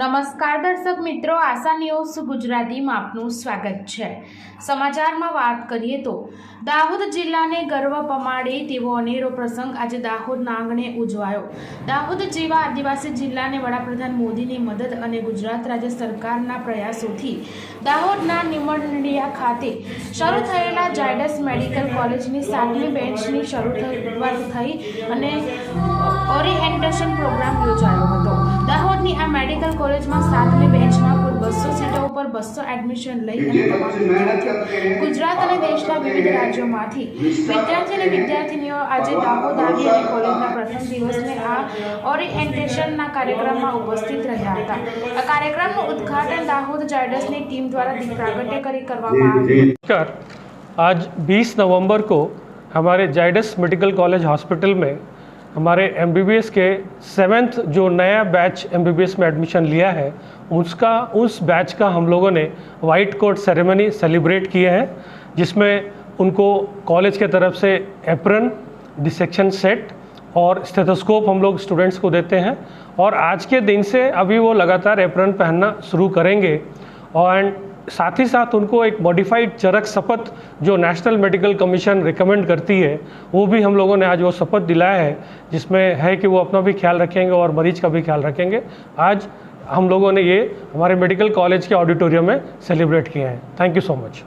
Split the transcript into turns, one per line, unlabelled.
નમસ્કાર દર્શક મિત્રો, આશા ન્યૂઝ ગુજરાતીમાં આપનું સ્વાગત છે. સમાચારમાં વાત કરીએ તો, દાહોદ જિલ્લાને ગર્વ પમાડે તેવો અનેરો પ્રસંગ આજે દાહોદના આંગણે ઉજવાયો. દાહોદ જેવા આદિવાસી જિલ્લાને વડાપ્રધાન મોદીની મદદ અને ગુજરાત રાજ્ય સરકારના પ્રયાસોથી દાહોદના નિમણડિયા ખાતે શરૂ થયેલા જાયડસ મેડિકલ કોલેજની સાતમી બેન્ચની શરૂ થઈ અને ઓરિએન્ટેશન પ્રોગ્રામ યોજાયો. મેડિકલ કોલેજમાં સાતમી બેન્ચમાં કુલ બસો સીટો ઉપર બસો એડમિશન લઈ અને તમામ વિદ્યાર્થીઓ ગુજરાત અને દેશના વિવિધ રાજ્યોમાંથી વિદ્યાર્થી અને વિદ્યાર્થીનીઓ આજે દાહોદ આવી અને કોલેજના પ્રથમ દિવસને આ ઓરિએન્ટેશનના કાર્યક્રમમાં ઉપસ્થિત રહ્યા હતા આ કાર્યક્રમનું ઉદ્ઘાટન દાહોદ જાયડસની ટીમ દ્વારા દીપ પ્રાગટ્ય કરી કરવામાં આવ્યું
नमस्कार आज 20 नवंबर को हमारे जाइडस मेडिकल कॉलेज हॉस्पिटल में हमारे एमबीबीएस के सेवेंथ जो नया बैच एमबीबीएस में एडमिशन लिया है, उसका, उस बैच का हम लोगों ने वाइट कोट सेरेमनी सेलिब्रेट किए हैं, जिसमें उनको कॉलेज के तरफ़ से एप्रन डिसेक्शन सेट और स्टेथोस्कोप हम लोग स्टूडेंट्स को देते हैं। और आज के दिन से अभी वो लगातार एप्रन पहनना शुरू करेंगे। और साथ ही साथ उनको एक मॉडिफाइड चरक शपथ जो नेशनल मेडिकल कमीशन रिकमेंड करती है, वो भी हम लोगों ने आज वो शपथ दिलाया है, जिसमें है कि वो अपना भी ख्याल रखेंगे और मरीज़ का भी ख्याल रखेंगे। आज हम लोगों ने ये हमारे मेडिकल कॉलेज के ऑडिटोरियम में सेलिब्रेट किए हैं। Thank you so much